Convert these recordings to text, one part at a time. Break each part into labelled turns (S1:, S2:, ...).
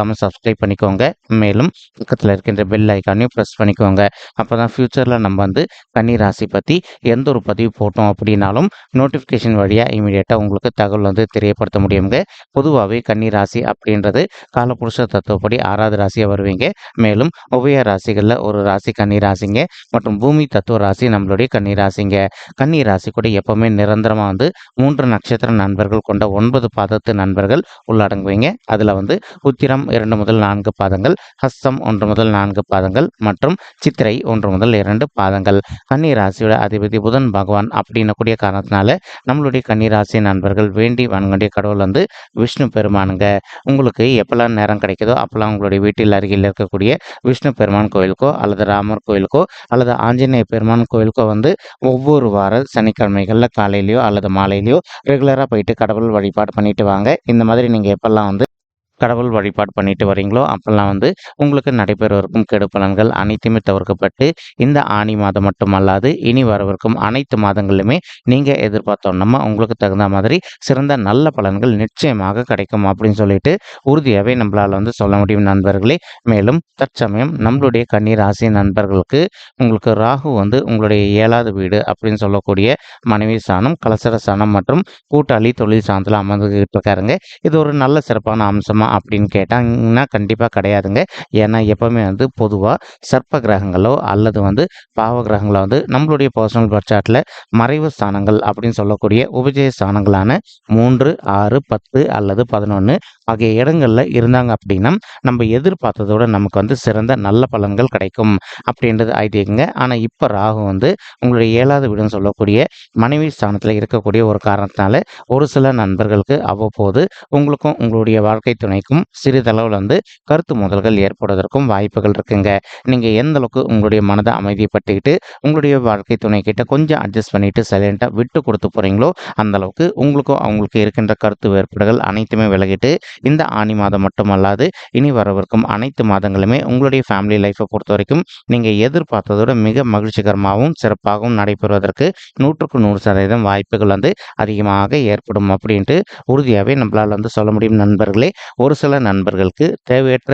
S1: மறக்காமல் சப்ஸ்கிரைப் பண்ணிக்கோங்க. மேலும் பக்கத்தில் இருக்கின்ற பெல் ஐக்கானையும் ப்ரெஸ் பண்ணிக்கோங்க. அப்போ தான் ஃப்யூச்சரில் நம்ம வந்து கன்னி ராசி பற்றி எந்த ஒரு பதிவு போட்டோம் அப்படின்னாலும் நோட்டிஃபிகேஷன் வழியாக இமீடியட்டாக உங்களுக்கு தகவல் வந்து தெரியப்படுத்த முடியுங்க. பொதுவாகவே கன்னி ராசி அப்படின்றது காலப்புருஷ தத்துவப்படி ஆறாவது ராசியாக வருவீங்க. மேலும் உபய ராசிகளில் ஒரு ராசி கன்னி ராசிங்க மற்றும் பூமி தத்துவ ராசி நம்மளுடைய கன்னி ராசிங்க கன்னி ராசி கூட எப்பவுமே நிரந்தரமாக வந்து மூன்று நட்சத்திர நண்பர்கள் கொண்ட ஒன்பது பாதத்து நண்பர்கள் உள்ளடங்குவீங்க. அதில் வந்து உத்திரம் இரண்டு முதல் நான்கு பாதங்கள் ஹஸ்தம் ஒன்று முதல் நான்கு பாதங்கள் மற்றும் சித்திரை ஒன்று முதல் இரண்டு பாதங்கள். கன்னி ராசியோட அதிபதி புதன் பகவான் அப்படின்னக்கூடிய காரணத்தினால நம்மளுடைய கன்னி ராசி நண்பர்கள் வேண்டி வணங்கக்கூடிய கடவுள் வந்து விஷ்ணு பெருமானுங்க. உங்களுக்கு எப்பெல்லாம் நேரம் கிடைக்குதோ அப்பெல்லாம் உங்களுடைய வீட்டில் அருகில் இருக்கக்கூடிய விஷ்ணு பெருமான் கோயிலுக்கோ அல்லது ராமர் கோயிலுக்கோ அல்லது ஆஞ்சநேய பெருமான் கோயிலுக்கோ வந்து ஒவ்வொரு வார சனிக்கிழமைகளில் காலையிலையோ அல்லது மாலையிலையோ ரெகுலராக போயிட்டு கடவுள் வழிபாடு பண்ணிட்டு வாங்க. இந்த மாதிரி நீங்கள் எப்பெல்லாம் வந்து கடவுள் வழிபாடு பண்ணிட்டு வரீங்களோ அப்பெல்லாம் வந்து உங்களுக்கு நடைபெறவிருக்கும் கெடு பலன்கள் அனைத்துமே தவிர்க்கப்பட்டு இந்த ஆணி மாதம் மட்டுமல்லாது இனி வரவிருக்கும் அனைத்து மாதங்களிலுமே நீங்கள் எதிர்பார்த்தோம்னா உங்களுக்கு தகுந்த மாதிரி சிறந்த நல்ல பலன்கள் நிச்சயமாக கிடைக்கும் அப்படின்னு சொல்லிட்டு உறுதியாகவே நம்மளால் வந்து சொல்ல முடியும் நண்பர்களே. மேலும் தற்சமயம் நம்மளுடைய கண்ணீர் ராசி நண்பர்களுக்கு உங்களுக்கு ராகு வந்து உங்களுடைய ஏழாவது வீடு அப்படின்னு சொல்லக்கூடிய மனைவி சாணம் கலசர சாணம் மற்றும் கூட்டாளி தொழில் சார்ந்தில் அமர்ந்துகிட்டு இருக்காருங்க. இது ஒரு நல்ல சிறப்பான அம்சமாக அப்படின்னு கேட்டாங்கன்னா கண்டிப்பாக கிடையாதுங்க. ஏன்னா எப்போவுமே வந்து பொதுவாக சர்ப்ப கிரகங்களோ அல்லது வந்து பாவ கிரகங்களோ வந்து நம்மளுடைய பர்சனல் பர்ச்சாட்டில் மறைவு ஸ்தானங்கள் அப்படின்னு சொல்லக்கூடிய உபஜய ஸ்தானங்களான மூன்று ஆறு பத்து அல்லது பதினொன்று ஆகிய இடங்களில் இருந்தாங்க அப்படின்னா நம்ம எதிர்பார்த்ததோட நமக்கு வந்து சிறந்த நல்ல பலன்கள் கிடைக்கும் அப்படின்றது ஐதீகங்க. ஆனால் இப்போ ராகு வந்து உங்களுடைய ஏழாவது வீடுன்னு சொல்லக்கூடிய மனைவி ஸ்தானத்தில் இருக்கக்கூடிய ஒரு காரணத்தினால ஒரு சில நண்பர்களுக்கு அவ்வப்போது உங்களுக்கும் உங்களுடைய வாழ்க்கை துணை துணைக்கும் சிறிதளவில் வந்து கருத்து மோதல்கள் ஏற்படுவதற்கும் வாய்ப்புகள் இருக்குங்க. நீங்கள் எந்த அளவுக்கு உங்களுடைய மனதை அமைதிப்பட்டுக்கிட்டு உங்களுடைய வாழ்க்கை துணை கிட்ட கொஞ்சம் அட்ஜஸ்ட் பண்ணிட்டு சைலண்ட்டாக விட்டு கொடுத்து போகிறீங்களோ அந்த அளவுக்கு உங்களுக்கும் அவங்களுக்கு இருக்கின்ற கருத்து வேறுபாடுகள் அனைத்துமே விலகிட்டு இந்த ஆணி மாதம் மட்டுமல்லாது இனி வரவிருக்கும் அனைத்து மாதங்களுமே உங்களுடைய ஃபேமிலி லைஃப்பை பொறுத்த வரைக்கும் நீங்கள் எதிர்பார்த்ததோட மிக மகிழ்ச்சிகரமாகவும் சிறப்பாகவும் நடைபெறுவதற்கு நூற்றுக்கு நூறு சதவீதம் வாய்ப்புகள் வந்து அதிகமாக ஏற்படும் அப்படின்ட்டு உறுதியாகவே நம்மளால் வந்து சொல்ல முடியும். நண்பர்களே ஒரு சில நண்பர்களுக்கு தேவையற்ற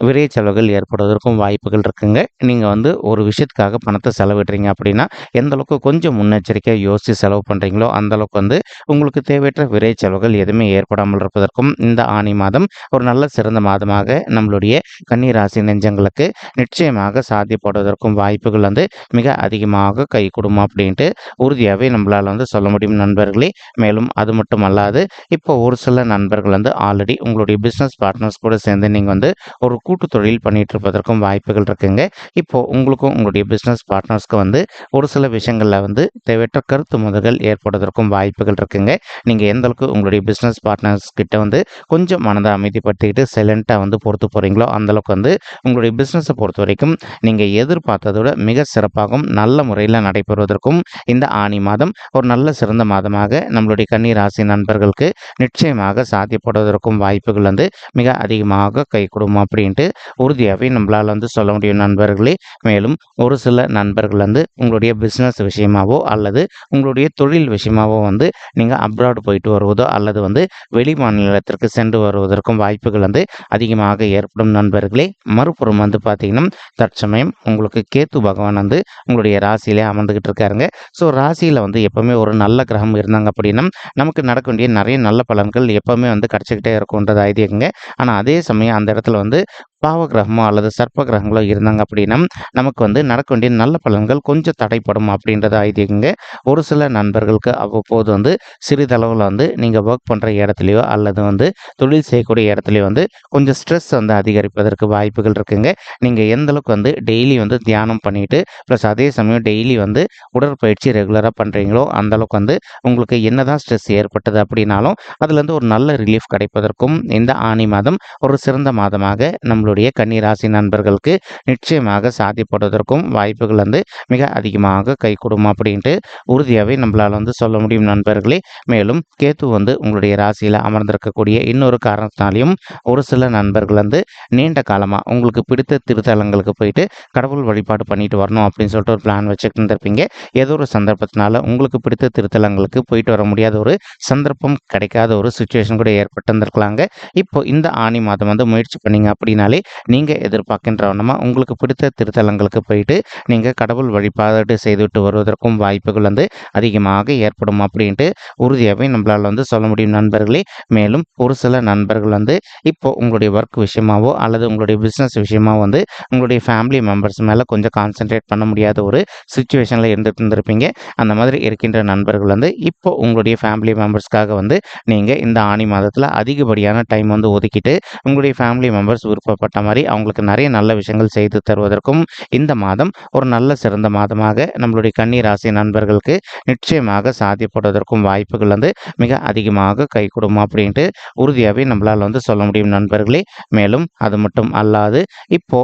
S1: விரை செலவுகள் ஏற்படுவதற்கும் வாய்ப்புகள் இருக்குங்க. நீங்கள் வந்து ஒரு விஷயத்துக்காக பணத்தை செலவிடுறீங்க அப்படின்னா எந்த அளவுக்கு கொஞ்சம் முன்னெச்சரிக்கையாக யோசித்து செலவு பண்ணுறீங்களோ அந்த அளவுக்கு வந்து உங்களுக்கு தேவையற்ற விரை செலவுகள் எதுவுமே ஏற்படாமல் இருப்பதற்கும் இந்த ஆணி மாதம் ஒரு நல்ல சிறந்த மாதமாக நம்மளுடைய கன்னிராசி நெஞ்சங்களுக்கு நிச்சயமாக சாத்தியப்படுவதற்கும் வாய்ப்புகள் வந்து மிக அதிகமாக கை கொடுமா அப்படின்ட்டு உறுதியாகவே நம்மளால் வந்து சொல்ல முடியும் நண்பர்களே. மேலும் அது மட்டும் அல்லாது இப்போ ஒரு சில நண்பர்கள் வந்து ஆல்ரெடி உங்களுடைய பிஸ்னஸ் பார்ட்னர்ஸ் கூட சேர்ந்து நீங்கள் வந்து ஒரு கூட்டு தொழில் பண்ணிட்டு இருப்பதற்கும் வாய்ப்புகள் இருக்குங்க. இப்போ உங்களுக்கும் உங்களுடைய பிஸ்னஸ் பார்ட்னர்ஸ்க்கு வந்து ஒரு சில விஷயங்களில் வந்து தேவையற்ற கருத்து முதல்கள் ஏற்படுவதற்கும் வாய்ப்புகள் இருக்குங்க. நீங்கள் எந்த அளவுக்கு உங்களுடைய பிஸ்னஸ் பார்ட்னர்ஸ் கிட்ட வந்து கொஞ்சம் மனதை அமைதிப்படுத்திக்கிட்டு சைலண்ட்டாக வந்து பொறுத்து போகிறீங்களோ அந்தளவுக்கு வந்து உங்களுடைய பிஸ்னஸை பொறுத்த வரைக்கும் நீங்கள் எதிர்பார்த்ததோட மிக சிறப்பாகவும் நல்ல முறையில் நடைபெறுவதற்கும் இந்த ஆணி மாதம் ஒரு நல்ல சிறந்த மாதமாக நம்மளுடைய கன்னி ராசி நண்பர்களுக்கு நிச்சயமாக சாத்தியப்படுவதற்கும் வாய்ப்புகள் வந்து மிக அதிகமாக கை கொடுமா அப்படின்ட்டு உறுதியாகவே நம்மளால் வந்து சொல்ல முடியும் நண்பர்களே. மேலும் ஒரு சில நண்பர்கள் வந்து உங்களுடைய பிஸ்னஸ் விஷயமாவோ அல்லது உங்களுடைய தொழில் விஷயமாவோ வந்து நீங்கள் அப்ராடு போயிட்டு வருவதோ அல்லது வந்து வெளி மாநிலத்திற்கு சென்று வருவதற்கும் வாய்ப்புகள் வந்து அதிகமாக ஏற்படும் நண்பர்களே. மறுபுறம் வந்து பார்த்தீங்கன்னா தற்சமயம் உங்களுக்கு கேத்து பகவான் வந்து உங்களுடைய ராசியிலே அமர்ந்துக்கிட்டு இருக்காருங்க. ஸோ ராசியில் வந்து எப்போவுமே ஒரு நல்ல கிரகம் இருந்தாங்க அப்படின்னா நமக்கு நடக்க வேண்டிய நிறைய நல்ல பலன்கள் எப்போவுமே வந்து கிடச்சிக்கிட்டே இருக்கும்ன்றது ஐதியங்க ஆனால் அதே சமயம் அந்த இடத்துல வந்து பாவ கிரகமோ அல்லது சர்ப்ப கிரகங்களோ இருந்தாங்க அப்படின்னா நமக்கு வந்து நடக்க வேண்டிய நல்ல பலன்கள் கொஞ்சம் தடைப்படும் அப்படின்றத ஐதீகங்க. ஒரு சில நண்பர்களுக்கு அவ்வப்போது வந்து சிறிதளவில் வந்து நீங்கள் ஒர்க் பண்ணுற இடத்துலையோ அல்லது வந்து தொழில் செய்யக்கூடிய இடத்துலையோ வந்து கொஞ்சம் ஸ்ட்ரெஸ் வந்து அதிகரிப்பதற்கு வாய்ப்புகள் இருக்குங்க. நீங்கள் எந்த அளவுக்கு வந்து டெய்லி வந்து தியானம் பண்ணிட்டு ப்ளஸ் அதே சமயம் டெய்லி வந்து உடற்பயிற்சி ரெகுலராக பண்ணுறீங்களோ அந்தளவுக்கு வந்து உங்களுக்கு என்னதான் ஸ்ட்ரெஸ் ஏற்பட்டது அப்படின்னாலும் அதுலேருந்து ஒரு நல்ல ரிலீஃப் கிடைப்பதற்கும் இந்த ஆணி மாதம் ஒரு சிறந்த மாதமாக நம்மளுடைய கன்னிராசி நண்பர்களுக்கு நிச்சயமாக சாத்தியப்படுவதற்கும் வாய்ப்புகள் வந்து மிக அதிகமாக கை கொடுக்கும் அப்படின்ட்டு உறுதியாகவே நம்மளால் வந்து சொல்ல முடியும் நண்பர்களே. மேலும் கேத்து வந்து உங்களுடைய ராசியில் அமர்ந்திருக்கக்கூடிய இன்னொரு காரணத்தினாலையும் ஒரு சில நண்பர்கள் வந்து நீண்ட காலமாக உங்களுக்கு பிடித்த திருத்தலங்களுக்கு போயிட்டு கடவுள் வழிபாடு பண்ணிட்டு வரணும் அப்படின்னு சொல்லிட்டு ஒரு பிளான் வச்சுட்டு இருந்திருப்பீங்க. ஏதோ ஒரு சந்தர்ப்பத்தினால உங்களுக்கு பிடித்த திருத்தலங்களுக்கு போயிட்டு வர முடியாத ஒரு சந்தர்ப்பம் கிடைக்காத ஒரு சுச்சுவேஷன் கூட ஏற்பட்டு இருந்திருக்கலாங்க இப்போ இந்த ஆணி மாதம் வந்து முயற்சி பண்ணீங்க அப்படின்னா அப்படின்னாலே நீங்கள் எதிர்பார்க்கின்றவனமாக உங்களுக்கு பிடித்த திருத்தலங்களுக்கு போயிட்டு நீங்கள் கடவுள் வழிபாடு செய்துவிட்டு வருவதற்கும் வாய்ப்புகள் வந்து அதிகமாக ஏற்படும் அப்படின்ட்டு உறுதியாகவே நம்மளால் வந்து சொல்ல முடியும் நண்பர்களே. மேலும் ஒரு சில நண்பர்கள் வந்து இப்போ உங்களுடைய ஒர்க் விஷயமாவோ அல்லது உங்களுடைய பிஸ்னஸ் விஷயமாவோ வந்து உங்களுடைய ஃபேமிலி மெம்பர்ஸ் மேலே கொஞ்சம் கான்சென்ட்ரேட் பண்ண முடியாத ஒரு சுச்சுவேஷனில் இருந்துட்டு இருந்திருப்பீங்க. அந்த மாதிரி இருக்கின்ற நண்பர்கள் வந்து இப்போ உங்களுடைய ஃபேமிலி மெம்பர்ஸ்க்காக வந்து நீங்கள் இந்த ஆணி மாதத்தில் அதிகப்படியான டைம் வந்து ஒதுக்கிட்டு உங்களுடைய ஃபேமிலி மெம்பர்ஸ் விருப்பப்பட்ட மாதிரி அவங்களுக்கு நிறைய நல்ல விஷயங்கள் செய்து தருவதற்கும் இந்த மாதம் ஒரு நல்ல சிறந்த மாதமாக நம்மளுடைய கன்னி ராசி நண்பர்களுக்கு நிச்சயமாக சாத்தியப்படுவதற்கும் வாய்ப்புகள் வந்து மிக அதிகமாக கை கொடுக்கும் அப்படின்ட்டு உறுதியாகவே நம்மளால் வந்து சொல்ல முடியும் நண்பர்களே. மேலும் அது மட்டும் அல்லாது இப்போ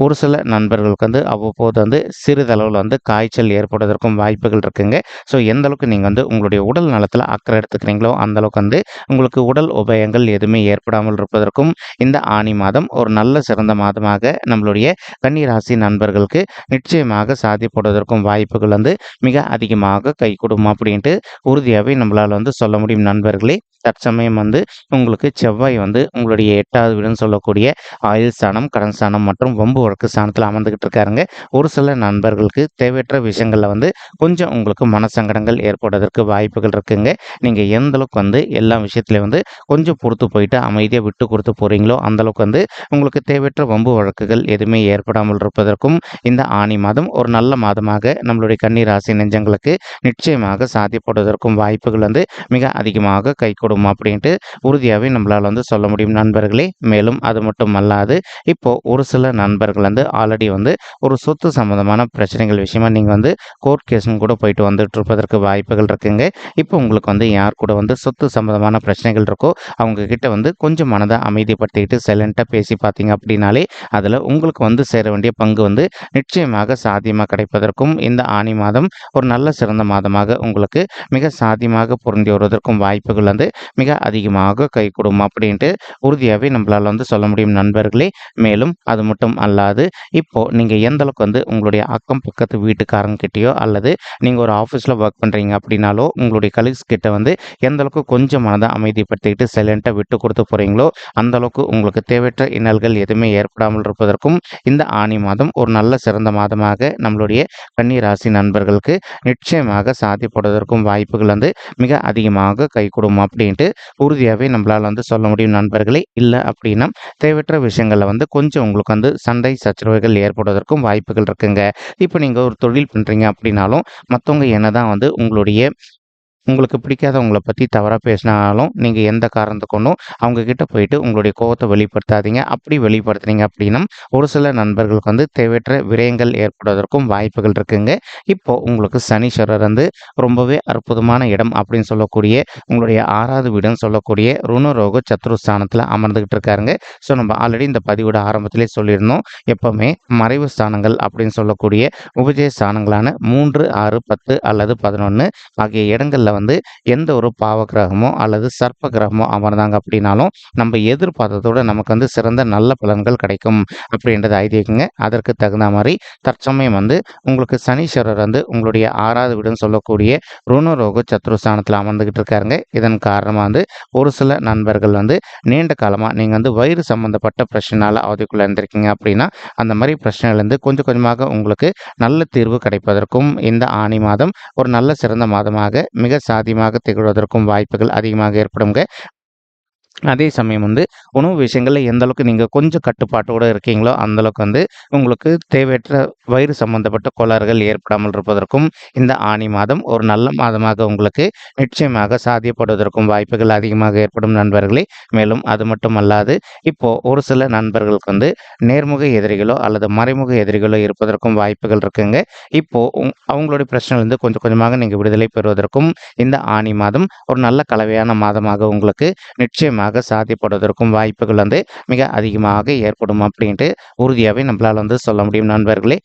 S1: ஒரு சில நண்பர்களுக்கு வந்து அவ்வப்போது வந்து சிறிதளவில் வந்து காய்ச்சல் ஏற்படுவதற்கும் வாய்ப்புகள் இருக்குங்க. ஸோ எந்த அளவுக்கு நீங்கள் வந்து உங்களுடைய உடல் நலத்தில் அக்கறை எடுத்துக்கிறீங்களோ அந்த அளவுக்கு வந்து உங்களுக்கு உடல் உபயங்கள் எதுவுமே ஏற்படாமல் இருப்பதற்கும் இந்த ஆணி மாதம் ஒரு நல்ல சிறந்த மாதமாக நம்மளுடைய கன்னிராசி நண்பர்களுக்கு நிச்சயமாக சாத்தியப்படுவதற்கும் வாய்ப்புகள் வந்து மிக அதிகமாக கை கொடுக்கும் அப்படின்ட்டு உறுதியாகவே நம்மளால் வந்து சொல்ல முடியும் நண்பர்களே. தற்சமயம் வந்து உங்களுக்கு செவ்வாய் வந்து உங்களுடைய எட்டாவது வீடுன்னு சொல்லக்கூடிய ஆயுள் ஸ்தானம் கடன் ஸ்தானம் மற்றும் வம்பு வழக்கு ஸ்தானத்தில் அமர்ந்துக்கிட்டு இருக்காருங்க. ஒரு சில நண்பர்களுக்கு தேவையற்ற விஷயங்களில் வந்து கொஞ்சம் உங்களுக்கு மனசங்கடங்கள் ஏற்படுவதற்கு வாய்ப்புகள் இருக்குங்க. நீங்கள் எந்த அளவுக்கு வந்து எல்லா விஷயத்துலையும் வந்து கொஞ்சம் பொறுத்து போயிட்டு அமைதியாக விட்டு கொடுத்து போகிறீங்களோ அந்தளவுக்கு வந்து உங்களுக்கு தேவையற்ற வம்பு வழக்குகள் எதுவுமே ஏற்படாமல் இருப்பதற்கும் இந்த ஆணி மாதம் ஒரு நல்ல மாதமாக நம்மளுடைய கன்னிராசி நெஞ்சங்களுக்கு நிச்சயமாக சாத்தியப்படுவதற்கும் வாய்ப்புகள் வந்து மிக அதிகமாக கை அப்படின்ட்டு உறுதியாகவே நம்மளால் வந்து சொல்ல முடியும் நண்பர்களே. மேலும் அது மட்டும் அல்லாது இப்போ ஒரு சில நண்பர்கள் வந்து ஆல்ரெடி வந்து ஒரு சொத்து சம்மந்தமான பிரச்சனைகள் விஷயமா நீங்கள் வந்து கோர்ட் கேஸும் கூட போயிட்டு வந்துட்டு இருப்பதற்கு வாய்ப்புகள் இருக்குங்க. இப்போ உங்களுக்கு வந்து யார் கூட வந்து சொத்து சம்மந்தமான பிரச்சனைகள் இருக்கோ அவங்க கிட்ட வந்து கொஞ்சம் மனதை அமைதிப்படுத்திக்கிட்டு சைலண்ட்டாக பேசி பார்த்தீங்க அப்படின்னாலே அதில் உங்களுக்கு வந்து சேர வேண்டிய பங்கு வந்து நிச்சயமாக சாத்தியமாக கிடைப்பதற்கும் இந்த ஆணி மாதம் ஒரு நல்ல சிறந்த மாதமாக உங்களுக்கு மிக சாத்தியமாக பொருந்தி வருவதற்கும் வாய்ப்புகள் வந்து மிக அதிகமாக கை கொடுக்கும் அப்படின்ட்டு உறுதியாகவே நம்மளால் வந்து சொல்ல முடியும் நண்பர்களே. மேலும் அது மட்டும் அல்லாது இப்போ நீங்கள் எந்த அளவுக்கு வந்து உங்களுடைய அக்கம் பக்கத்து வீட்டுக்காரங்ககிட்டேயோ அல்லது நீங்கள் ஒரு ஆஃபீஸில் ஒர்க் பண்ணுறீங்க அப்படின்னாலோ உங்களுடைய கலீக்ஸ் கிட்ட வந்து எந்த அளவுக்கு கொஞ்சம் மனதை அமைதிப்படுத்திக்கிட்டு சைலண்ட்டாக விட்டு கொடுத்து போகிறீங்களோ அந்த அளவுக்கு உங்களுக்கு தேவையற்ற இன்னல்கள் எதுவுமே ஏற்படாமல் இருப்பதற்கும் இந்த ஆணி மாதம் ஒரு நல்ல சிறந்த மாதமாக நம்மளுடைய கன்னி ராசி நண்பர்களுக்கு நிச்சயமாக சாதிப்படுவதற்கும் வாய்ப்புகள் வந்து மிக அதிகமாக கை கொடுக்கும் அப்படின்ட்டு உறுதியாகவே நம்மளால் வந்து சொல்ல முடியும் நண்பர்களே. இல்லை அப்படின்னா தேவையற்ற விஷயங்களில் வந்து கொஞ்சம் உங்களுக்கு வந்து சண்டை சச்சரவுகள் ஏற்படுவதற்கும் வாய்ப்புகள் இருக்குங்க. இப்போ நீங்கள் ஒரு தொழில் பண்ணுறீங்க அப்படின்னாலும் மற்றவங்க என்ன தான் வந்து உங்களுடைய உங்களுக்கு பிடிக்காதவங்களை பற்றி தவறாக பேசினாலும் நீங்கள் எந்த காரணத்தை கொண்டும் அவங்கக்கிட்ட போயிட்டு உங்களுடைய கோவத்தை வெளிப்படுத்தாதீங்க. அப்படி வெளிப்படுத்துனீங்க அப்படின்னா ஒரு சில நண்பர்களுக்கு வந்து தேவையற்ற விரயங்கள் ஏற்படுவதற்கும் வாய்ப்புகள் இருக்குங்க. இப்போ உங்களுக்கு சனீஸ்வரர் வந்து ரொம்பவே அற்புதமான இடம் அப்படின்னு சொல்லக்கூடிய உங்களுடைய ஆறாவது வீடுன்னு சொல்லக்கூடிய ருணரோக சத்ருஸ்தானத்தில் அமர்ந்துக்கிட்டு இருக்காருங்க. ஸோ நம்ம ஆல்ரெடி இந்த பதிவோட ஆரம்பத்திலே சொல்லியிருந்தோம். எப்போவுமே மறைவு ஸ்தானங்கள் அப்படின்னு சொல்லக்கூடிய உபஜய ஸ்தானங்களான மூன்று ஆறு பத்து அல்லது பதினொன்று ஆகிய இடங்களில் வந்து எந்த ஒரு பாவ கிரகமோ அல்லது சர்ப்ப கிரகமோ அமர்ந்தாங்க அப்படின்னாலும் நம்ம எதிர்பார்த்ததோட நமக்கு வந்து சிறந்த நல்ல பலன்கள் கிடைக்கும் அப்படின்றது ஐதீகங்க. அதற்கு தகுந்த மாதிரி தற்சமயம் வந்து உங்களுக்கு சனீஸ்வரர் வந்து உங்களுடைய ஆறாவது வீடுன்னு சொல்லக்கூடிய ருணரோக சத்ருஸ்தானத்தில் அமர்ந்துகிட்டு இருக்காருங்க. இதன் காரணமாக வந்து ஒரு சில நண்பர்கள் வந்து நீண்ட காலமாக நீங்கள் வந்து வயிறு சம்மந்தப்பட்ட பிரச்சனையால் அவதிக்குள்ளே இருந்திருக்கீங்க அப்படின்னா அந்த மாதிரி பிரச்சனைகள்லேருந்து கொஞ்சம் கொஞ்சமாக உங்களுக்கு நல்ல தீர்வு கிடைப்பதற்கும் இந்த ஆணி மாதம் ஒரு நல்ல சிறந்த மாதமாக மிக சாதியமாக திகழ்வதற்கும் வாய்ப்புகள் அதிகமாக ஏற்படுங்க அதே சமயம் வந்து உணவு விஷயங்களில் எந்த அளவுக்கு நீங்கள் கொஞ்சம் கட்டுப்பாட்டோடு இருக்கீங்களோ அந்தளவுக்கு வந்து உங்களுக்கு தேவையற்ற வயிறு சம்பந்தப்பட்ட கோளாறுகள் ஏற்படாமல் இருப்பதற்கும் இந்த ஆணி மாதம் ஒரு நல்ல மாதமாக உங்களுக்கு நிச்சயமாக சாத்தியப்படுவதற்கும் வாய்ப்புகள் அதிகமாக ஏற்படும் நண்பர்களே. மேலும் அது மட்டும் அல்லாது இப்போது ஒரு சில நண்பர்களுக்கு வந்து நேர்முக எதிரிகளோ அல்லது மறைமுக எதிரிகளோ இருப்பதற்கும் வாய்ப்புகள் இருக்குங்க. இப்போது உங்- அவங்களுடைய பிரச்சனையிலிருந்து கொஞ்சம் கொஞ்சமாக நீங்கள் விடுதலை பெறுவதற்கும் இந்த ஆணி மாதம் ஒரு நல்ல கலவையான மாதமாக உங்களுக்கு நிச்சயமாக சாத்தியப்படுவதற்கும் வாய்ப்புகள் வந்து மிக அதிகமாக ஏற்படும் அப்படின்ட்டு உறுதியாகவே நம்மளால் வந்து சொல்ல முடியும் நண்பர்களே.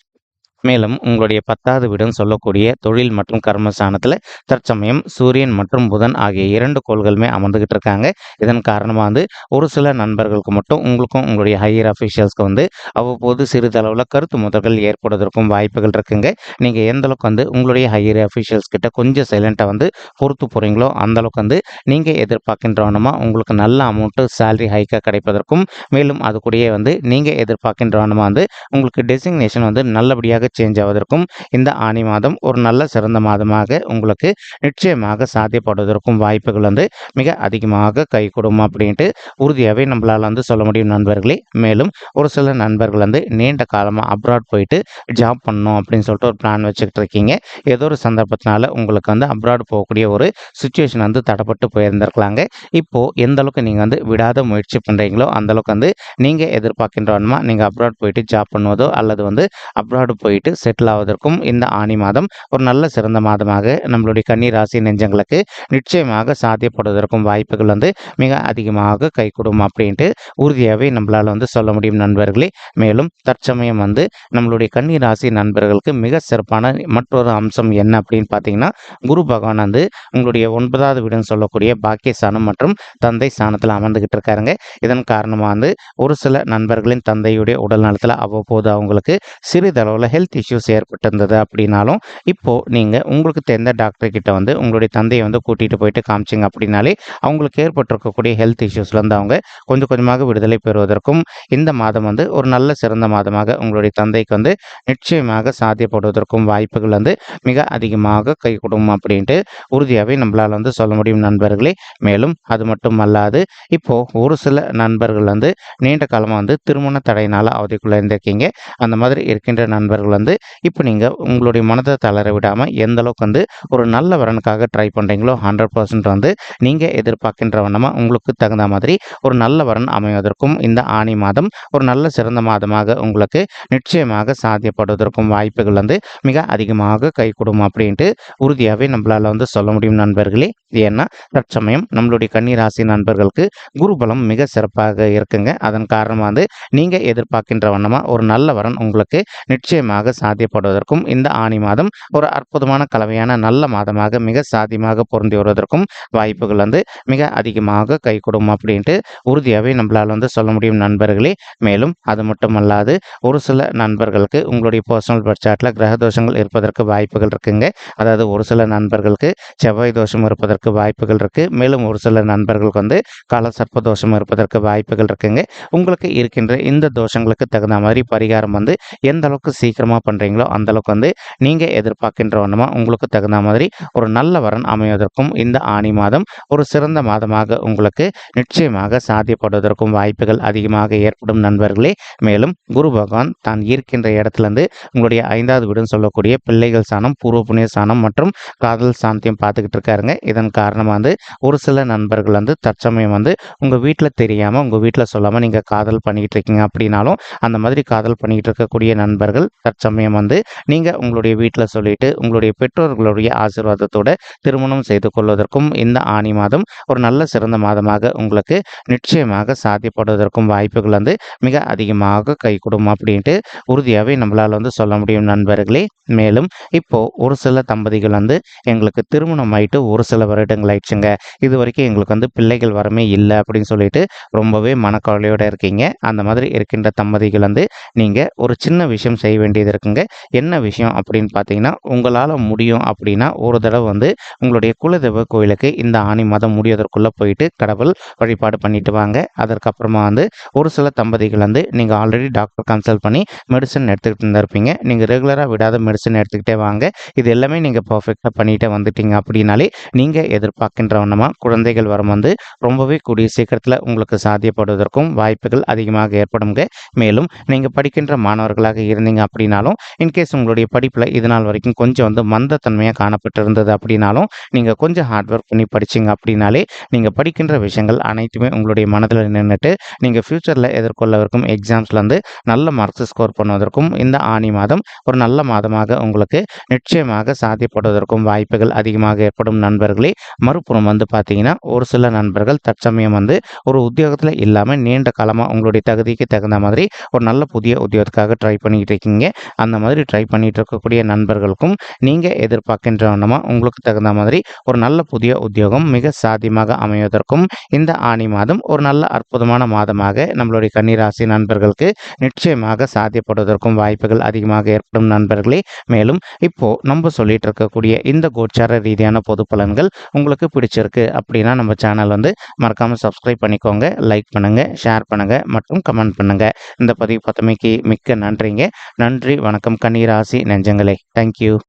S1: மேலும் உங்களுடைய பத்தாவது வீடுன்னு சொல்லக்கூடிய தொழில் மற்றும் கர்மஸ்தானத்தில் தற்சமயம் சூரியன் மற்றும் புதன் ஆகிய இரண்டு கோள்களுமே அமர்ந்துகிட்டு இருக்காங்க. இதன் காரணமாக வந்து ஒரு சில நண்பர்களுக்கு மட்டும் உங்களுக்கும் உங்களுடைய ஹையர் அஃபீஷியல்ஸ்க்கு வந்து அவ்வப்போது சிறிதளவில் கருத்து முதல்கள் ஏற்படுவதற்கும் வாய்ப்புகள் இருக்குங்க. நீங்கள் எந்த அளவுக்கு வந்து உங்களுடைய ஹையர் அஃபீஷியல்ஸ் கிட்ட கொஞ்சம் சைலண்ட்டாக வந்து பொறுத்து போகிறீங்களோ அந்தளவுக்கு வந்து நீங்கள் எதிர்பார்க்கின்றவனமா உங்களுக்கு நல்ல அமௌண்ட்டு சேலரி ஹைக்காக கிடைப்பதற்கும் மேலும் அது கூடயே வந்து நீங்கள் எதிர்பார்க்கின்றவனமா வந்து உங்களுக்கு டெசிக்னேஷன் வந்து நல்லபடியாக சேஞ்ச் ஆவதற்கும் இந்த ஆணி மாதம் ஒரு நல்ல சிறந்த மாதமாக உங்களுக்கு நிச்சயமாக சாத்தியப்படுவதற்கும் வாய்ப்புகள் வந்து மிக அதிகமாக கைகூடும் அப்படின்ட்டு உறுதியாகவே நம்மளால் வந்து சொல்ல முடியும் நண்பர்களே. மேலும் ஒரு சில நண்பர்கள் வந்து நீண்ட காலமாக அப்ராட் போயிட்டு ஜாப் பண்ணணும் அப்படின்னு சொல்லிட்டு ஒரு பிளான் வச்சுக்கிட்டு இருக்கீங்க. ஏதோ ஒரு சந்தர்ப்பத்தினால உங்களுக்கு வந்து அப்ராட் போகக்கூடிய ஒரு சுச்சுவேஷன் வந்து தடப்பட்டு போயிருந்திருக்கலாங்க. இப்போது எந்த அளவுக்கு நீங்கள் வந்து விடாத முயற்சி பண்ணுறீங்களோ அந்தளவுக்கு வந்து நீங்கள் எதிர்பார்க்கின்றவனமா நீங்கள் அப்ராட் போயிட்டு ஜாப் பண்ணுவதோ அல்லது வந்து அப்ராடு போயிட்டு செட்டில் ஆவதற்கும் இந்த ஆணி மாதம் ஒரு நல்ல சிறந்த மாதமாக நம்மளுடைய கன்னி ராசி நெஞ்சங்களுக்கு நிச்சயமாக சாத்தியப்படுவதற்கும் வாய்ப்புகள் வந்து மிக அதிகமாக கைகூடும் அப்படின்ட்டு உறுதியாகவே நம்மளால் வந்து சொல்ல முடியும் நண்பர்களே. மேலும் தற்சமயம் வந்து நம்மளுடைய கன்னி ராசி நண்பர்களுக்கு மிக சிறப்பான மற்றொரு அம்சம் என்ன அப்படின்னு பார்த்தீங்கன்னா குரு பகவான் வந்து உங்களுடைய ஒன்பதாவது வீடுன்னு சொல்லக்கூடிய பாக்கியஸ்தானம் மற்றும் தந்தை ஸ்தானத்தில் அமர்ந்துகிட்டு இருக்காருங்க. இதன் காரணமாக வந்து ஒரு சில நண்பர்களின் தந்தையுடைய உடல் நலத்தில் அவ்வப்போது அவங்களுக்கு சிறிதளவில் ஹெல்த் ஹெல்த் இஷ்யூஸ் ஏற்பட்டிருந்தது அப்படின்னாலும் இப்போது நீங்கள் உங்களுக்கு தெரிந்த டாக்டர்கிட்ட வந்து உங்களுடைய தந்தையை வந்து கூட்டிகிட்டு போயிட்டு காமிச்சிங்க அப்படின்னாலே அவங்களுக்கு ஏற்பட்டிருக்கக்கூடிய ஹெல்த் இஷ்யூஸ்லேருந்து அவங்க கொஞ்சம் கொஞ்சமாக விடுதலை பெறுவதற்கும் இந்த மாதம் வந்து ஒரு நல்ல சிறந்த மாதமாக உங்களுடைய தந்தைக்கு வந்து நிச்சயமாக சாத்தியப்படுவதற்கும் வாய்ப்புகள் வந்து மிக அதிகமாக கை கொடுக்கும் அப்படின்ட்டு உறுதியாகவே நம்மளால் வந்து சொல்ல முடியும் நண்பர்களே. மேலும் அது மட்டும் அல்லாது இப்போது ஒரு சில நண்பர்கள் வந்து நீண்ட காலமாக வந்து திருமண தடையினால் அவதிக்குள்ளே இருந்திருக்கீங்க அந்த மாதிரி இருக்கின்ற நண்பர்கள் வந்து இப்போ நீங்கள் உங்களுடைய மனதை தளர விடாமல் எந்த அளவுக்கு வந்து ஒரு நல்ல வரனுக்காக ட்ரை பண்ணுறீங்களோ ஹண்ட்ரட் பர்சன்ட் வந்து நீங்கள் எதிர்பார்க்கின்ற வண்ணமாக உங்களுக்கு தகுந்த மாதிரி ஒரு நல்ல வரன் அமைவதற்கும் இந்த ஆணி மாதம் ஒரு நல்ல சிறந்த மாதமாக உங்களுக்கு நிச்சயமாக சாத்தியப்படுவதற்கும் வாய்ப்புகள் வந்து மிக அதிகமாக கைகூடும் அப்படின்ட்டு உறுதியாகவே நம்மளால் வந்து சொல்ல முடியும் நண்பர்களே. ஏன்னா தற்சமயம் நம்மளுடைய கன்னிராசி நண்பர்களுக்கு குருபலம் மிக சிறப்பாக இருக்குங்க. அதன் காரணமாக வந்து நீங்கள் எதிர்பார்க்கின்ற வண்ணமாக ஒரு நல்ல வரன் உங்களுக்கு நிச்சயமாக சாத்தியப்படுவதற்கும் இந்த ஆணி மாதம் ஒரு அற்புதமான கலவையான நல்ல மாதமாக மிக சாத்தியமாக பொருந்தி வருவதற்கும் வாய்ப்புகள் வந்து மிக அதிகமாக கை கொடுக்கும் அப்படின்ட்டு உறுதியாகவே நம்மளால் வந்து சொல்ல முடியும் நண்பர்களே. மேலும் அது மட்டுமல்லாது ஒரு சில நண்பர்களுக்கு உங்களுடைய பர்சனல் பட்சாட்டில் கிரக தோஷங்கள் இருப்பதற்கு வாய்ப்புகள் இருக்குங்க. அதாவது ஒரு சில நண்பர்களுக்கு செவ்வாய் தோஷம் இருப்பதற்கு வாய்ப்புகள் இருக்குது மேலும் ஒரு சில நண்பர்களுக்கு வந்து கால சர்ப்ப தோஷம் இருப்பதற்கு வாய்ப்புகள் இருக்குங்க. உங்களுக்கு இருக்கின்ற இந்த தோஷங்களுக்கு தகுந்த மாதிரி பரிகாரம் வந்து எந்த அளவுக்கு சீக்கிரமாக பண்ணுறீங்களோ அந்த அளவுக்கு வந்து நீங்கள் எதிர்பார்க்கின்ற ஒன்றுமா உங்களுக்கு தகுந்த மாதிரி ஒரு நல்ல வரன் அமைவதற்கும் இந்த ஆணி மாதம் ஒரு சிறந்த மாதமாக உங்களுக்கு நிச்சயமாக சாத்தியப்படுவதற்கும் வாய்ப்புகள் அதிகமாக ஏற்படும் நண்பர்களே. மேலும் குரு பகவான் தான் இருக்கின்ற இடத்துலேருந்து உங்களுடைய ஐந்தாவது வீடுன்னு சொல்லக்கூடிய பிள்ளைகள் சாணம் பூர்வ புண்ணிய சாணம் மற்றும் காதல் சாந்தியம் பார்த்துக்கிட்டு இருக்காருங்க. இதன் காரணமாக வந்து ஒரு சில நண்பர்கள் வந்து தற்சமயம் வந்து உங்கள் வீட்டில் தெரியாமல் உங்கள் வீட்டில் சொல்லாமல் நீங்கள் காதல் பண்ணிக்கிட்டு இருக்கீங்க அப்படின்னாலும் அந்த மாதிரி காதல் பண்ணிக்கிட்டு இருக்கக்கூடிய நண்பர்கள் தற்சமயம் வந்து நீங்கள் உங்களுடைய வீட்டில் சொல்லிட்டு உங்களுடைய பெற்றோர்களுடைய ஆசீர்வாதத்தோட திருமணம் செய்து கொள்வதற்கும் இந்த ஆணி மாதம் ஒரு நல்ல சிறந்த மாதமாக உங்களுக்கு நிச்சயமாக சாத்தியப்படுவதற்கும் வாய்ப்புகள் வந்து மிக அதிகமாக கை கொடுக்கும் அப்படின்ட்டு உறுதியாகவே நம்மளால் வந்து சொல்ல முடியும் நண்பர்களே. மேலும் இப்போ ஒரு சில தம்பதிகள் வந்து எங்களுக்கு திருமணம் ஆயிட்டு ஒரு சில வருடங்கள் ஆயிடுச்சுங்க. இது வரைக்கும் எங்களுக்கு வந்து பிள்ளைகள் வரமே இல்லை அப்படின்னு சொல்லிட்டு ரொம்பவே மனக்கவலையோடு இருக்கீங்க. அந்த மாதிரி இருக்கின்ற தம்பதிகள் வந்து நீங்கள் ஒரு சின்ன விஷயம் செய்ய வேண்டியது இருக்குங்க. என்ன விஷயம் அப்படின்னு பார்த்தீங்கன்னா உங்களால் முடியும் அப்படின்னா ஒரு தடவை வந்து உங்களுடைய குலதெய்வ கோயிலுக்கு இந்த ஆணி மாதம் முடிவதற்குள்ளே போயிட்டு கடவுள் வழிபாடு பண்ணிட்டு வாங்க. அதற்கப்புறமா வந்து ஒரு சில தம்பதிகள் வந்து நீங்கள் ஆல்ரெடி டாக்டர் கன்சல்ட் பண்ணி மெடிசன் எடுத்துக்கிட்டு இருந்திருப்பீங்க. நீங்கள் ரெகுலராக விடாத மெடிசன் எடுத்துக்கிட்டே வாங்க. இது எல்லாமே நீங்கள் பர்ஃபெக்டாக பண்ணிகிட்டே வந்துட்டீங்க அப்படின்னாலே நீங்கள் எதிர்பார்க்கின்ற வண்ணமாக குழந்தைகள் வரம் வந்து ரொம்பவே கூடிய சீக்கிரத்தில் உங்களுக்கு சாத்தியப்படுவதற்கும் வாய்ப்புகள் அதிகமாக ஏற்படுங்க மேலும் நீங்கள் படிக்கின்ற மாணவர்களாக இருந்தீங்க அப்படின்னாலும் இன்கேஸ் உங்களுடைய படிப்பில் இது நாள் வரைக்கும் கொஞ்சம் வந்து மந்தத்தன்மையாக காணப்பட்டிருந்தது அப்படின்னாலும் நீங்கள் கொஞ்சம் ஹார்ட் ஒர்க் பண்ணி படிச்சிங்க அப்படின்னாலே நீங்கள் படிக்கின்ற விஷயங்கள் அனைத்துமே உங்களுடைய மனதில் நின்றுட்டு நீங்கள் ஃப்யூச்சரில் எதிர்கொள்ளவிருக்கும் எக்ஸாம்ஸில் வந்து நல்ல மார்க்ஸ் ஸ்கோர் பண்ணுவதற்கும் இந்த ஆணி மாதம் ஒரு நல்ல மாதமாக உங்களுக்கு நிச்சயமாக சாத்தியப்படுவதற்கும் வாய்ப்புகள் அதிகமாக ஏற்படும் நண்பர்களே. மறுபுறம் வந்து பார்த்தீங்கன்னா ஒரு சில நண்பர்கள் தற்சமயம் வந்து ஒரு உத்தியோகத்தில் இல்லாமல் நீண்ட காலமாக உங்களுடைய தகுதிக்கு தகுந்த மாதிரி ஒரு நல்ல புதிய உத்தியோகத்துக்காக ட்ரை பண்ணிக்கிட்டு இருக்கீங்க. அந்த மாதிரி ட்ரை பண்ணிட்டு இருக்கக்கூடிய நண்பர்களுக்கும் நீங்கள் எதிர்பார்க்கின்ற வண்ணமாக உங்களுக்கு தகுந்த மாதிரி ஒரு நல்ல புதிய உத்தியோகம் மிக சாத்தியமாக அமைவதற்கும் இந்த ஆணி மாதம் ஒரு நல்ல அற்புதமான மாதமாக நம்மளுடைய கன்னிராசி நண்பர்களுக்கு நிச்சயமாக சாத்தியப்படுவதற்கும் வாய்ப்புகள் அதிகமாக ஏற்படும் நண்பர்களே. மேலும் இப்போ நம்ம சொல்லிட்டு இருக்கக்கூடிய இந்த கோச்சார ரீதியான பொது பலன்கள் உங்களுக்கு பிடிச்சிருக்கு அப்படின்னா நம்ம சேனல் வந்து மறக்காமல் சப்ஸ்கிரைப் பண்ணிக்கோங்க லைக் பண்ணுங்கள் ஷேர் பண்ணுங்கள் மற்றும் கமெண்ட் பண்ணுங்கள் இந்த பதிவு பத்தமைக்கு மிக்க நன்றிங்க. நன்றி வணக்கம் கண்ணீராசி நெஞ்சங்களே. தேங்க்யூ